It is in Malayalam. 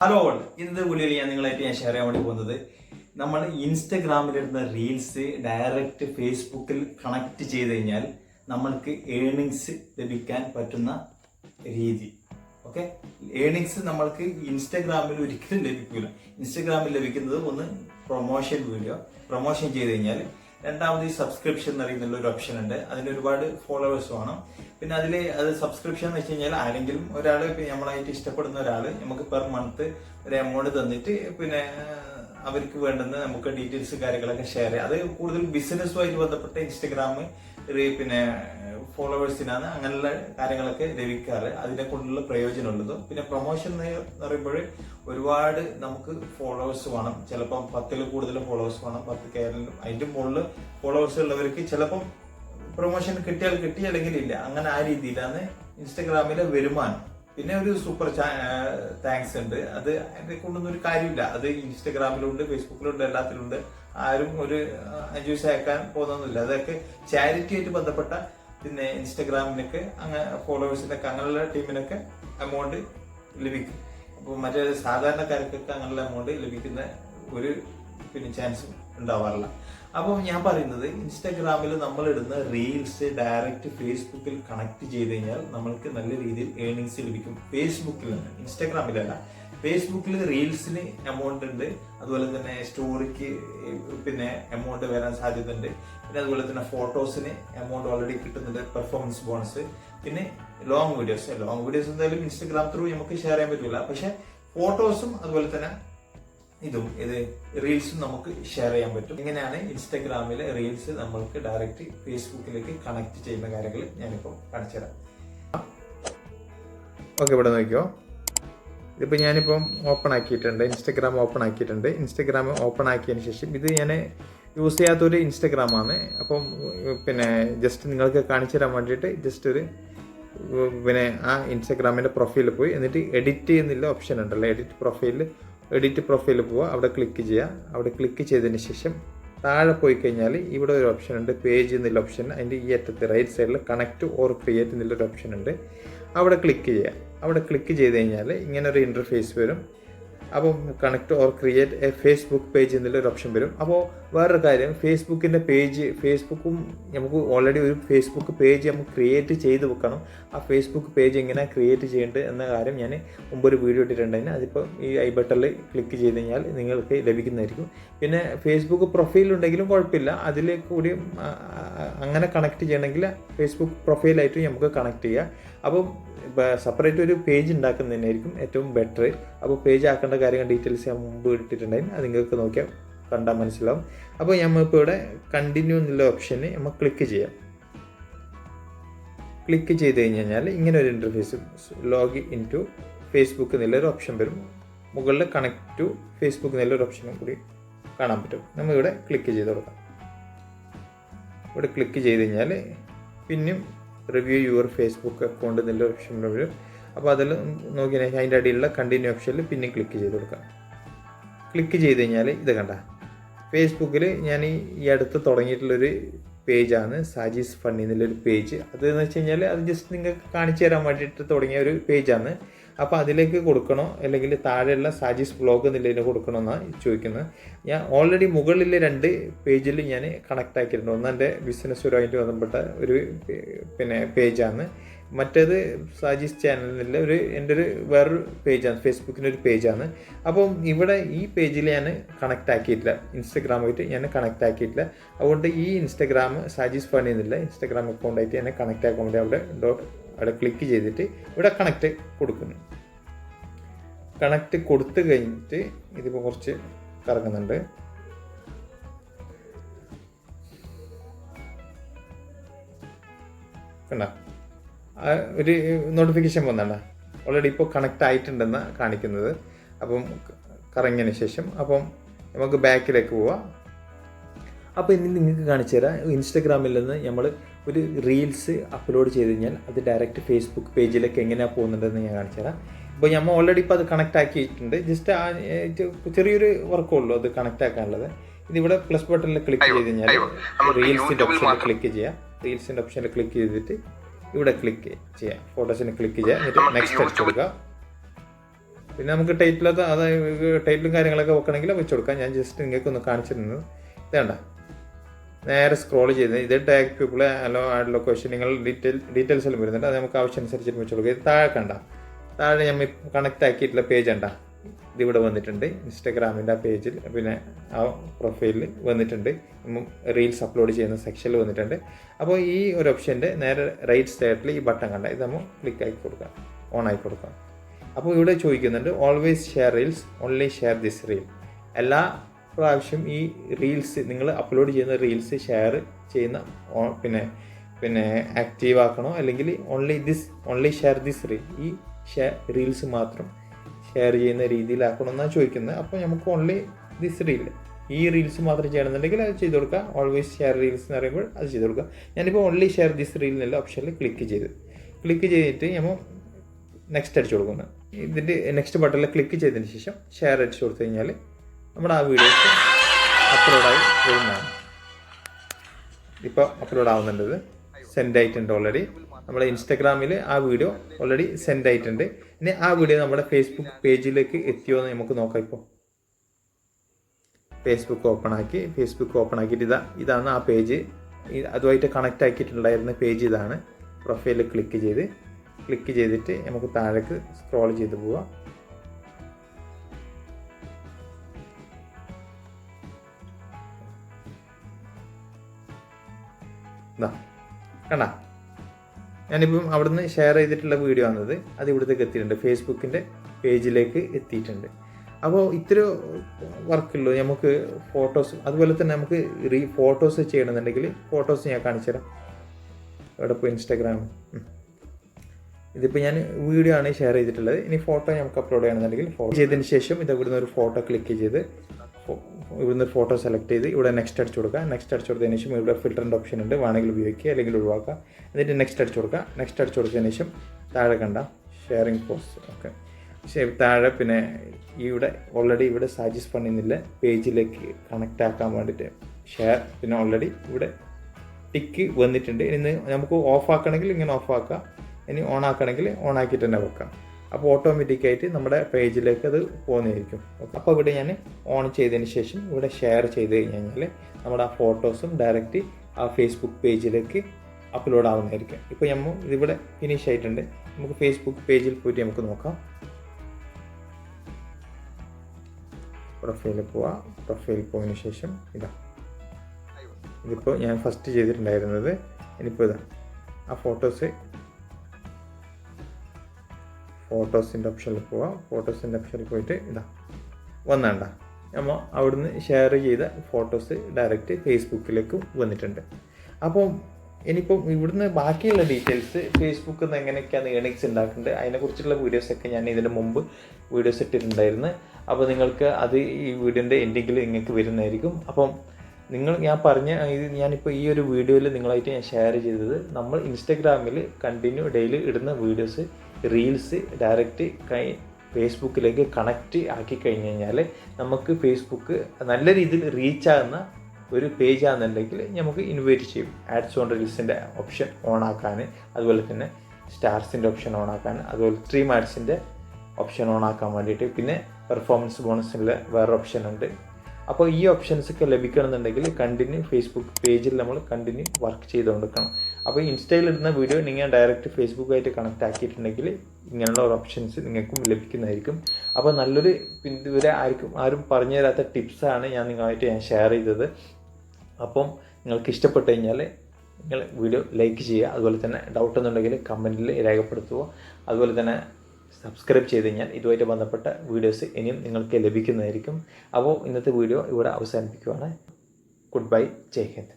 ഹലോ ഓൾ ഇന്നത്തെ വീഡിയോയിൽ ഞാൻ നിങ്ങളായിട്ട് ഞാൻ ഷെയർ ചെയ്യാൻ വേണ്ടി പോകുന്നത് നമ്മൾ ഇൻസ്റ്റഗ്രാമിലിടുന്ന റീൽസ് ഡയറക്റ്റ് ഫേസ്ബുക്കിൽ കണക്ട് ചെയ്ത് കഴിഞ്ഞാൽ നമ്മൾക്ക് ഏണിങ്സ് ലഭിക്കാൻ പറ്റുന്ന രീതി. ഓക്കെ ഏണിങ്സ് നമ്മൾക്ക് ഇൻസ്റ്റഗ്രാമിൽ ഒരിക്കലും ലഭിക്കില്ല ഇൻസ്റ്റഗ്രാമിൽ ലഭിക്കുന്നത് ഒന്ന് പ്രൊമോഷൻ വീഡിയോ പ്രൊമോഷൻ ചെയ്ത് കഴിഞ്ഞാൽ രണ്ടാമത് ഈ സബ്സ്ക്രിപ്ഷൻ എന്ന് പറയുന്ന ഒരു ഓപ്ഷൻ ഉണ്ട്. അതിന് ഒരുപാട് ഫോളോവേഴ്സ് വേണം. പിന്നെ അതിൽ അത് സബ്സ്ക്രിപ്ഷൻ എന്ന് വെച്ച് കഴിഞ്ഞാൽ ആരെങ്കിലും ഒരാൾ നമ്മളായിട്ട് ഇഷ്ടപ്പെടുന്ന ഒരാൾ നമുക്ക് പെർ മന്ത് ഒരു എമൗണ്ട് തന്നിട്ട് പിന്നെ അവർക്ക് വേണ്ടുന്ന നമുക്ക് ഡീറ്റെയിൽസ് കാര്യങ്ങളൊക്കെ ഷെയർ ചെയ്യാം. അത് കൂടുതൽ ബിസിനസ്സുമായിട്ട് ബന്ധപ്പെട്ട ഇൻസ്റ്റഗ്രാം പിന്നെ ഫോളോവേഴ്സിനാണ് അങ്ങനെയുള്ള കാര്യങ്ങളൊക്കെ ലഭിക്കാറ്. അതിനെ കൊണ്ടുള്ള പ്രയോജനമുള്ളത് പിന്നെ പ്രൊമോഷൻ എന്ന് പറയുമ്പോൾ ഒരുപാട് നമുക്ക് ഫോളോവേഴ്സ് വേണം. ചിലപ്പം പത്തിൽ കൂടുതൽ ഫോളോവേഴ്സ് വേണം പത്ത് കേരളം അതിന്റെ മുകളിൽ ഫോളോവേഴ്സ് ഉള്ളവർക്ക് ചിലപ്പം പ്രൊമോഷൻ കിട്ടിയാൽ കിട്ടി അല്ലെങ്കിൽ ഇല്ല. അങ്ങനെ ആ രീതിയിലാണ് ഇൻസ്റ്റഗ്രാമിലെ വരുമാനം. പിന്നെ ഒരു സൂപ്പർ താങ്ക്സ് ഉണ്ട്. അത് എന്നെ കൊണ്ടൊന്നും ഒരു കാര്യമില്ല. അത് ഇൻസ്റ്റഗ്രാമിലുണ്ട് ഫേസ്ബുക്കിലുണ്ട് എല്ലാത്തിലുണ്ട്. ആരും ഒരു അഞ്ചു പൈസ അയക്കാൻ പോകുന്നൊന്നുമില്ല. അതൊക്കെ ചാരിറ്റി ആയിട്ട് ബന്ധപ്പെട്ട പിന്നെ ഇൻസ്റ്റഗ്രാമിനൊക്കെ അങ്ങനെ ഫോളോവേഴ്സിനൊക്കെ അങ്ങനെയുള്ള ടീമിനൊക്കെ എമൗണ്ട് ലഭിക്കും. അപ്പോൾ മറ്റേ സാധാരണക്കാർക്കൊക്കെ അങ്ങനെയുള്ള എമൗണ്ട് ലഭിക്കുന്ന ഒരു പിന്നെ ചാൻസ് ഉണ്ടാവാറില്ല. അപ്പോൾ ഞാൻ പറയുന്നത് ഇൻസ്റ്റാഗ്രാമിൽ നമ്മൾ ഇടുന്ന റീൽസ് ഡയറക്റ്റ് ഫേസ്ബുക്കിൽ കണക്ട് ചെയ്ത് കഴിഞ്ഞാൽ നമ്മൾക്ക് നല്ല രീതിയിൽ ഏണിങ്സ് ലഭിക്കും. ഫേസ്ബുക്കിൽ നിന്ന് ഇൻസ്റ്റാഗ്രാമിലല്ല ഫേസ്ബുക്കിൽ റീൽസിന് എമൗണ്ട് ഉണ്ട്. അതുപോലെ തന്നെ സ്റ്റോറിക്ക് പിന്നെ എമൗണ്ട് വരാൻ സാധ്യതയുണ്ട്. പിന്നെ അതുപോലെ തന്നെ ഫോട്ടോസിന് എമൗണ്ട് ഓൾറെഡി കിട്ടുന്നുണ്ട് പെർഫോമൻസ് ബോണസ് പിന്നെ ലോങ് വീഡിയോസ് ലോങ് വീഡിയോസ് എന്തായാലും ഇൻസ്റ്റാഗ്രാം ത്രൂ നമുക്ക് ഷെയർ ചെയ്യാൻ പറ്റില്ല പക്ഷെ ഫോട്ടോസും അതുപോലെ തന്നെ ഇതും ഇത് റീൽസും നമുക്ക് ഷെയർ ചെയ്യാൻ പറ്റും. ഇങ്ങനെയാണ് ഇൻസ്റ്റാഗ്രാമിലെ റീൽസ് നമ്മൾക്ക് ഡയറക്റ്റ് ഫേസ്ബുക്കിലേക്ക് കണക്ട് ചെയ്യുന്ന കാര്യങ്ങൾ ഞാനിപ്പോൾ കാണിച്ചു തരാം ഓക്കെ ഇവിടെ നോക്കിയോ ഇതിപ്പോൾ ഞാനിപ്പം ഓപ്പൺ ആക്കിയിട്ടുണ്ട്. ഇൻസ്റ്റഗ്രാം ഓപ്പൺ ആക്കിയിട്ടുണ്ട്. ഇൻസ്റ്റഗ്രാം ഓപ്പൺ ആക്കിയതിന് ശേഷം ഇത് ഞാൻ യൂസ് ചെയ്യാത്തൊരു ഇൻസ്റ്റഗ്രാമാണ് അപ്പം പിന്നെ ജസ്റ്റ് നിങ്ങൾക്ക് കാണിച്ചു തരാൻ വേണ്ടിയിട്ട് ജസ്റ്റ് ഒരു പിന്നെ ആ ഇൻസ്റ്റഗ്രാമിന്റെ പ്രൊഫൈലിൽ പോയി. എന്നിട്ട് എഡിറ്റ് ചെയ്യുന്നില്ല ഓപ്ഷൻ ഉണ്ടല്ലോ? എഡിറ്റ് പ്രൊഫൈലിൽ എഡിറ്റ് പ്രൊഫൈലിൽ പോവുക അവിടെ ക്ലിക്ക് ചെയ്യുക അവിടെ ക്ലിക്ക് ചെയ്തതിന് ശേഷം താഴെ പോയി കഴിഞ്ഞാൽ ഇവിടെ ഒരു ഓപ്ഷൻ ഉണ്ട് പേജ് എന്നുള്ള ഓപ്ഷൻ അതിന്റെ ഈ അറ്റത്ത് റൈറ്റ് സൈഡിൽ കണക്ട് ഓർ ക്രിയേറ്റ് എന്നുള്ളൊരു ഓപ്ഷൻ ഉണ്ട്. അവിടെ ക്ലിക്ക് ചെയ്യുക അവിടെ ക്ലിക്ക് ചെയ്ത് കഴിഞ്ഞാൽ ഇങ്ങനെ ഒരു ഇന്റർഫേസ് വരും അപ്പോൾ connect or create a Facebook page എന്നുള്ളൊരു ഓപ്ഷൻ വരും. അപ്പോൾ വേറൊരു കാര്യം ഫേസ്ബുക്കിന്റെ പേജ് ഫേസ്ബുക്കും നമുക്ക് ഓൾറെഡി ഒരു ഫേസ്ബുക്ക് പേജ് നമുക്ക് ക്രിയേറ്റ് ചെയ്ത് വെക്കണം. ആ ഫേസ്ബുക്ക് പേജ് എങ്ങനെ ക്രിയേറ്റ് ചെയ്യേണ്ടത് എന്ന കാര്യം ഞാൻ മുമ്പ് ഒരു വീഡിയോ ഇട്ടിട്ടുണ്ടായിരുന്നു. അതിപ്പോൾ ഈ ഐ ബട്ടണിൽ ക്ലിക്ക് ചെയ്ത് കഴിഞ്ഞാൽ നിങ്ങൾക്ക് ലഭിക്കുന്നതായിരിക്കും. പിന്നെ ഫേസ്ബുക്ക് പ്രൊഫൈൽ ഉണ്ടെങ്കിലും കുഴപ്പമില്ല. അതിൽ കൂടി അങ്ങനെ കണക്ട് ചെയ്യണമെങ്കിൽ ഫേസ്ബുക്ക് പ്രൊഫൈലായിട്ട് നമുക്ക് കണക്ട് ചെയ്യാം. അപ്പം സെപ്പറേറ്റ് ഒരു പേജ് ഉണ്ടാക്കുന്നതിനായിരിക്കും ഏറ്റവും ബെറ്റർ അപ്പോൾ പേജ് ആക്കേണ്ട കാര്യങ്ങൾ ഡീറ്റെയിൽസ് ഞാൻ മുമ്പ് ഇട്ടിട്ടുണ്ടായിരുന്നു. അത് നിങ്ങൾക്ക് നോക്കിയാൽ കണ്ടാൽ മനസ്സിലാവും. അപ്പോൾ നമ്മളിപ്പോൾ ഇവിടെ കണ്ടിന്യൂ എന്നുള്ള ഓപ്ഷന് നമ്മൾ ക്ലിക്ക് ചെയ്യാം. ക്ലിക്ക് ചെയ്ത് കഴിഞ്ഞ് കഴിഞ്ഞാൽ ഇങ്ങനെ ഒരു interface login in to Facebook എന്നുള്ളൊരു ഓപ്ഷൻ വരും. മുകളിൽ കണക്ട് ടു ഫേസ്ബുക്ക് എന്നുള്ളൊരു ഓപ്ഷനും കൂടി കാണാൻ പറ്റും. നമ്മളിവിടെ ക്ലിക്ക് ചെയ്ത് കൊടുക്കാം. ഇവിടെ ക്ലിക്ക് ചെയ്ത് കഴിഞ്ഞാൽ പിന്നെയും റിവ്യൂ യുവർ ഫേസ്ബുക്ക് അക്കൗണ്ട് എന്നുള്ള ഓപ്ഷൻ വരും. അപ്പോൾ അതിൽ നോക്കി അതിന്റെ അടിയിലുള്ള കണ്ടിന്യൂ ഓപ്ഷനിൽ പിന്നെയും ക്ലിക്ക് ചെയ്ത് കൊടുക്കാം. ക്ലിക്ക് ചെയ്ത് കഴിഞ്ഞാൽ ഇത് കണ്ട ഫേസ്ബുക്കിൽ ഞാൻ ഈ അടുത്ത് തുടങ്ങിയിട്ടുള്ളൊരു പേജാണ്. സാജീസ് ഫണ്ണി എന്നുള്ളൊരു പേജ്. അത് എന്ന് വെച്ച് കഴിഞ്ഞാൽ അത് ജസ്റ്റ് നിങ്ങൾക്ക് കാണിച്ചു തരാൻ വേണ്ടിയിട്ട് തുടങ്ങിയ ഒരു പേജാണ്. അപ്പോൾ അതിലേക്ക് കൊടുക്കണോ? അല്ലെങ്കിൽ താഴെയുള്ള സാജീസ് ബ്ലോഗ് എന്നുള്ളതിന് കൊടുക്കണോ എന്നാണ് ചോദിക്കുന്നത് ഞാൻ ഓൾറെഡി മുകളിലെ രണ്ട് പേജിൽ ഞാൻ കണക്ട് ആക്കിയിട്ടുണ്ട്. ഒന്ന് എന്റെ ബിസിനസ്സുമായിട്ട് ബന്ധപ്പെട്ട ഒരു പിന്നെ പേജാണ്. മറ്റേത് സാജീസ് ചാനലിലെ ഒരു എന്റെ ഒരു വേറൊരു പേജാണ് ഫേസ്ബുക്കിന്റെ ഒരു പേജാണ്. അപ്പം ഇവിടെ ഈ പേജിൽ ഞാൻ കണക്ട് ആക്കിയിട്ടില്ല. ഇൻസ്റ്റഗ്രാമായിട്ട് ഞാൻ കണക്ട് ആക്കിയിട്ടില്ല. അതുകൊണ്ട് ഈ ഇൻസ്റ്റഗ്രാം സാജീസ് ഫണി എന്നില്ല. ഇൻസ്റ്റഗ്രാം അക്കൗണ്ടായിട്ട് ഞാൻ കണക്ട് ആക്കാൻ വേണ്ടി അവിടെ ഡോട്ട് അവിടെ ക്ലിക്ക് ചെയ്തിട്ട് ഇവിടെ കണക്ട് കൊടുക്കുന്നു. കണക്ട് കൊടുത്തു കഴിഞ്ഞിട്ട് ഇതിപ്പോൾ കുറച്ച് കറങ്ങുന്നുണ്ട്. കണ്ട? ഒരു നോട്ടിഫിക്കേഷൻ വന്നാണ് ഓൾറെഡി ഇപ്പോൾ കണക്ട് ആയിട്ടുണ്ടെന്ന് കാണിക്കുന്നത്. അപ്പം കറങ്ങിയതിന് ശേഷം അപ്പം നമുക്ക് ബാക്കിലേക്ക് പോവാം. അപ്പോൾ ഇനി നിങ്ങൾക്ക് കാണിച്ചു തരാം. ഇൻസ്റ്റഗ്രാമിൽ നിന്ന് നമ്മൾ ഒരു റീൽസ് അപ്ലോഡ് ചെയ്ത് കഴിഞ്ഞാൽ അത് ഡയറക്റ്റ് ഫേസ്ബുക്ക് പേജിലേക്ക് എങ്ങനെയാണ് പോകുന്നുണ്ടെന്ന് ഞാൻ കാണിച്ചു തരാം. ഇപ്പോൾ നമ്മൾ ഓൾറെഡി ഇപ്പോൾ അത് കണക്ട് ആക്കിയിട്ടുണ്ട്. ജസ്റ്റ് ആ ചെറിയൊരു വർക്കേ ഉള്ളൂ അത് കണക്ട് ആക്കാനുള്ളത്. ഇതിവിടെ പ്ലസ് ബട്ടണിൽ ക്ലിക്ക് ചെയ്ത് കഴിഞ്ഞാൽ റീൽസിന്റെ ഓപ്ഷനിൽ ക്ലിക്ക് ചെയ്യാം. റീൽസിന്റെ ഓപ്ഷനിൽ ക്ലിക്ക് ചെയ്തിട്ട് ഇവിടെ ക്ലിക്ക് ചെയ്യാം. ഫോട്ടോസിന് ക്ലിക്ക് ചെയ്യാം. എന്നിട്ട് നെക്സ്റ്റ് അടിച്ചു കൊടുക്കുക പിന്നെ നമുക്ക് ടൈറ്റിലത് അതായത് ടൈറ്റിലും കാര്യങ്ങളൊക്കെ വെക്കണമെങ്കിൽ വെച്ച് കൊടുക്കാം. ഞാൻ ജസ്റ്റ് നിങ്ങൾക്ക് ഒന്ന് കാണിച്ചിരുന്നു ഇതേണ്ട നേരെ സ്ക്രോൾ ചെയ്ത് ഇത് tag people allow add location നിങ്ങൾ ഡീറ്റെയിൽ ഡീറ്റെയിൽസ് എല്ലാം വരുന്നുണ്ട്. അത് നമുക്ക് ആവശ്യമനുസരിച്ച് വെച്ച് കൊടുക്കുക ഇത് താഴെ കണ്ട. താഴെ നമ്മൾ കണക്ട് ആക്കിയിട്ടുള്ള പേജ് ഉണ്ട ഇതിവിടെ വന്നിട്ടുണ്ട്. ഇൻസ്റ്റഗ്രാമിന്റെ ആ പേജിൽ പിന്നെ ആ പ്രൊഫൈലിൽ വന്നിട്ടുണ്ട്. റീൽസ് അപ്ലോഡ് ചെയ്യുന്ന സെക്ഷനിൽ വന്നിട്ടുണ്ട്. അപ്പോൾ ഈ ഒരു ഓപ്ഷന്റെ നേരെ റൈറ്റ് സൈഡിൽ ഈ ബട്ടൺ കണ്ട ഇത് നമ്മൾ ക്ലിക്ക് ആക്കി കൊടുക്കാം. ഓൺ ആയി കൊടുക്കാം. അപ്പോൾ ഇവിടെ ചോദിക്കുന്നുണ്ട് always share reels only share this reel എല്ലാ പ്രാവശ്യം ഈ റീൽസ് നിങ്ങൾ അപ്ലോഡ് ചെയ്യുന്ന റീൽസ് ഷെയർ ചെയ്യുന്ന പിന്നെ പിന്നെ ആക്റ്റീവ് ആക്കണോ? അല്ലെങ്കിൽ only this only share this reel ഈ ഷെയർ റീൽസ് മാത്രം ഷെയർ ചെയ്യുന്ന രീതിയിലാക്കണം എന്നാണ് ചോദിക്കുന്നത്. അപ്പോൾ നമുക്ക് ഓൺലി ദിസ് റീൽ ഈ റീൽസ് മാത്രം ചെയ്യണമെന്നുണ്ടെങ്കിൽ അത് ചെയ്ത് കൊടുക്കുക. ഓൾവേസ് ഷെയർ റീൽസ് എന്ന് പറയുമ്പോൾ അത് ചെയ്ത് കൊടുക്കുക. ഞാനിപ്പോൾ ഓൺലി ഷെയർ ദിസ് റീൽ എന്നുള്ള ഓപ്ഷനിൽ ക്ലിക്ക് ചെയ്ത്. ക്ലിക്ക് ചെയ്തിട്ട് നമ്മൾ നെക്സ്റ്റ് അടിച്ചു കൊടുക്കുന്നത് ഇതിന്റെ നെക്സ്റ്റ് ബട്ടണിൽ ക്ലിക്ക് ചെയ്തതിന് ശേഷം ഷെയർ അടിച്ചു കൊടുത്തു കഴിഞ്ഞാൽ നമ്മുടെ ആ വീഡിയോസ് അപ്ലോഡായി വരുന്നതാണ്. ഇപ്പോൾ അപ്ലോഡ് ആവുന്നുണ്ടത് സെൻഡ് ആയിട്ടുണ്ട് ഓൾറെഡി നമ്മുടെ ഇൻസ്റ്റഗ്രാമിൽ ആ വീഡിയോ ഓൾറെഡി സെൻഡ് ആയിട്ടുണ്ട്. ഇനി ആ വീഡിയോ നമ്മുടെ ഫേസ്ബുക്ക് പേജിലേക്ക് എത്തിയോ എന്ന് നമുക്ക് നോക്കാം ഇപ്പോൾ ഫേസ്ബുക്ക് ഓപ്പൺ ആക്കി ഫേസ്ബുക്ക് ഓപ്പൺ ആക്കിയിട്ട് ഇതാ ഇതാണ് ആ പേജ് അതുമായിട്ട് കണക്റ്റ് ആക്കിയിട്ടുണ്ടായിരുന്ന പേജ് ഇതാണ്. പ്രൊഫൈലിൽ ക്ലിക്ക് ചെയ്ത് ക്ലിക്ക് ചെയ്തിട്ട് നമുക്ക് താഴേക്ക് സ്ക്രോൾ ചെയ്ത് പോവാം. കണ്ട? ഞാനിപ്പം അവിടുന്ന് ഷെയർ ചെയ്തിട്ടുള്ള വീഡിയോ ആണത്. അത് ഇവിടത്തേക്ക് എത്തിയിട്ടുണ്ട്. ഫേസ്ബുക്കിന്റെ പേജിലേക്ക് എത്തിയിട്ടുണ്ട്. അപ്പോൾ ഇത്ര വർക്കുള്ളൂ നമുക്ക് ഫോട്ടോസ് അതുപോലെ തന്നെ നമുക്ക് റീ ഫോട്ടോസ് ചെയ്യണമെന്നുണ്ടെങ്കിൽ ഫോട്ടോസ് ഞാൻ കാണിച്ചു തരാം. ഇവിടെ ഇപ്പോൾ ഇൻസ്റ്റാഗ്രാം ഇതിപ്പോൾ ഞാൻ വീഡിയോ ആണ് ഷെയർ ചെയ്തിട്ടുള്ളത്. ഇനി ഫോട്ടോ നമുക്ക് അപ്ലോഡ് ചെയ്യണമെന്നുണ്ടെങ്കിൽ ഫോട്ടോ ചെയ്തതിന് ശേഷം ഇത് ഇവിടുന്ന് ഒരു ഫോട്ടോ ക്ലിക്ക് ചെയ്ത് ഇവിടുന്ന് ഒരു ഫോട്ടോ സെലക്ട് ചെയ്ത് ഇവിടെ നെക്സ്റ്റ് അടിച്ചു കൊടുക്കുക. നെക്സ്റ്റ് അടിച്ചു കൊടുത്തതിന് ശേഷം ഇവിടെ ഫിൽറ്ററിന്റെ ഓപ്ഷൻ ഉണ്ട്. വേണമെങ്കിൽ ഉപയോഗിക്കുക അല്ലെങ്കിൽ ഒഴിവാക്കുക. എന്നിട്ട് നെക്സ്റ്റ് അടിച്ചു കൊടുക്കുക. നെക്സ്റ്റ് അടിച്ചു കൊടുത്തതിന് ശേഷം താഴെ കണ്ട ഷെയറിംഗ് പോസ്റ്റ് ഓക്കെ പക്ഷേ താഴെ പിന്നെ ഇവിടെ ഓൾറെഡി ഇവിടെ സജസ്റ്റ് പണിയുന്നില്ല. പേജിലേക്ക് കണക്റ്റ് ആക്കാൻ വേണ്ടിയിട്ട് ഷെയർ പിന്നെ ഓൾറെഡി ഇവിടെ ടിക്ക് വന്നിട്ടുണ്ട്. ഇനി നമുക്ക് ഓഫ് ആക്കണമെങ്കിൽ ഇങ്ങനെ ഓഫ് ആക്കാം. ഇനി ഓൺ ആക്കണമെങ്കിൽ ഓൺ ആക്കിയിട്ട് തന്നെ വെക്കാം. അപ്പോൾ ഓട്ടോമാറ്റിക്കായിട്ട് നമ്മുടെ പേജിലേക്ക് അത് പോകുന്നതായിരിക്കും അപ്പോൾ ഇവിടെ ഞാൻ ഓൺ ചെയ്തതിന് ശേഷം ഇവിടെ ഷെയർ ചെയ്ത് കഴിഞ്ഞാൽ നമ്മുടെ ആ ഫോട്ടോസും ഡയറക്റ്റ് ആ ഫേസ്ബുക്ക് പേജിലേക്ക് അപ്ലോഡ് ആവുന്നതായിരിക്കും. ഇപ്പോൾ നമ്മൾ ഇതിവിടെ ഫിനിഷ് ആയിട്ടുണ്ട്. നമുക്ക് ഫേസ്ബുക്ക് പേജിൽ പോയിട്ട് നമുക്ക് നോക്കാം. പ്രൊഫൈലിൽ പോവാം. പ്രൊഫൈലിൽ പോയതിന് ശേഷം ഇതാ. ഇതിപ്പോൾ ഞാൻ ഫസ്റ്റ് ചെയ്തിട്ടുണ്ടായിരുന്നത് ഇനിയിപ്പോൾ ഇതാ. ആ ഫോട്ടോസ് ഫോട്ടോസിന്റെ ഓപ്ഷനിൽ പോവാം. ഫോട്ടോസിന്റെ ഓപ്ഷനിൽ പോയിട്ട് ഇതാ വന്നണ്ട. നമ്മൾ അവിടുന്ന് ഷെയർ ചെയ്ത ഫോട്ടോസ് ഡയറക്റ്റ് ഫേസ്ബുക്കിലേക്ക് വന്നിട്ടുണ്ട്. അപ്പോൾ ഇനിയിപ്പം ഇവിടുന്ന് ബാക്കിയുള്ള ഡീറ്റെയിൽസ് ഫേസ്ബുക്കിൽ നിന്ന് എങ്ങനെയൊക്കെയാണ് ഏണിങ്സ് ഉണ്ടാക്കുന്നത് അതിനെക്കുറിച്ചുള്ള വീഡിയോസൊക്കെ ഞാൻ ഇതിന് മുമ്പ് വീഡിയോസ് ഇട്ടിട്ടുണ്ടായിരുന്നു. അപ്പോൾ നിങ്ങൾക്ക് അത് ഈ വീഡിയോന്റെ എൻഡിങ്ങിൽ നിങ്ങൾക്ക് വരുന്നതായിരിക്കും. അപ്പം നിങ്ങൾ ഞാൻ പറഞ്ഞ ഇത് ഞാനിപ്പോൾ ഈ ഒരു വീഡിയോയിൽ നിങ്ങളായിട്ട് ഞാൻ ഷെയർ ചെയ്തത്. നമ്മൾ ഇൻസ്റ്റഗ്രാമിൽ കണ്ടിന്യൂ ഡെയിലി ഇടുന്ന വീഡിയോസ് റീൽസ് ഡയറക്റ്റ് കൈ ഫേസ്ബുക്കിലേക്ക് കണക്റ്റ് ആക്കി കഴിഞ്ഞ് കഴിഞ്ഞാൽ നമുക്ക് ഫേസ്ബുക്ക് നല്ല രീതിയിൽ റീച്ച് ആകുന്ന ഒരു പേജ് ആണെന്നുണ്ടെങ്കിൽ നമുക്ക് ഇൻവൈറ്റ് ചെയ്യും. ആഡ്സ് ഓൺ റീൽസിന്റെ ഓപ്ഷൻ ഓൺ ആക്കാൻ അതുപോലെ തന്നെ സ്റ്റാർസിന്റെ ഓപ്ഷൻ ഓൺ ആക്കാൻ അതുപോലെ സ്ട്രീം ആഡ്സിന്റെ ഓപ്ഷൻ ഓൺ ആക്കാൻ വേണ്ടിയിട്ട് പിന്നെ പെർഫോമൻസ് ബോണസിന്റെ വേറെ ഓപ്ഷൻ ഉണ്ട്. അപ്പോൾ ഈ ഓപ്ഷൻസ് ഒക്കെ ലഭിക്കണമെന്നുണ്ടെങ്കിൽ കണ്ടിന്യൂ ഫേസ്ബുക്ക് പേജിൽ നമ്മൾ കണ്ടിന്യൂ വർക്ക് ചെയ്തുകൊണ്ടിരിക്കണം അപ്പോൾ ഇൻസ്റ്റയിൽ ഇടുന്ന വീഡിയോ നിങ്ങൾ ഡയറക്റ്റ് ഫേസ്ബുക്കായിട്ട് കണക്ട് ആക്കിയിട്ടുണ്ടെങ്കിൽ ഇങ്ങനെയുള്ള ഒരു ഓപ്ഷൻസ് നിങ്ങൾക്കും ലഭിക്കുന്നതായിരിക്കും. അപ്പോൾ നല്ലൊരു പിന്തുവരെ ആർക്കും ആരും പറഞ്ഞു തരാത്ത ടിപ്സാണ് ഞാൻ നിങ്ങളായിട്ട് ഞാൻ ഷെയർ ചെയ്തത്. അപ്പം നിങ്ങൾക്ക് ഇഷ്ടപ്പെട്ടു കഴിഞ്ഞാൽ നിങ്ങൾ വീഡിയോ ലൈക്ക് ചെയ്യുക. അതുപോലെ തന്നെ ഡൗട്ട് എന്നുണ്ടെങ്കിൽ കമന്റിൽ രേഖപ്പെടുത്തുക. അതുപോലെ തന്നെ സബ്സ്ക്രൈബ് ചെയ്ത് കഴിഞ്ഞാൽ ഇതുമായിട്ട് ബന്ധപ്പെട്ട വീഡിയോസ് ഇനിയും നിങ്ങൾക്ക് ലഭിക്കുന്നതായിരിക്കും. അപ്പോൾ ഇന്നത്തെ വീഡിയോ ഇവിടെ അവസാനിപ്പിക്കുകയാണ് ഗുഡ് ബൈ ജയ് ഹിന്ദ്.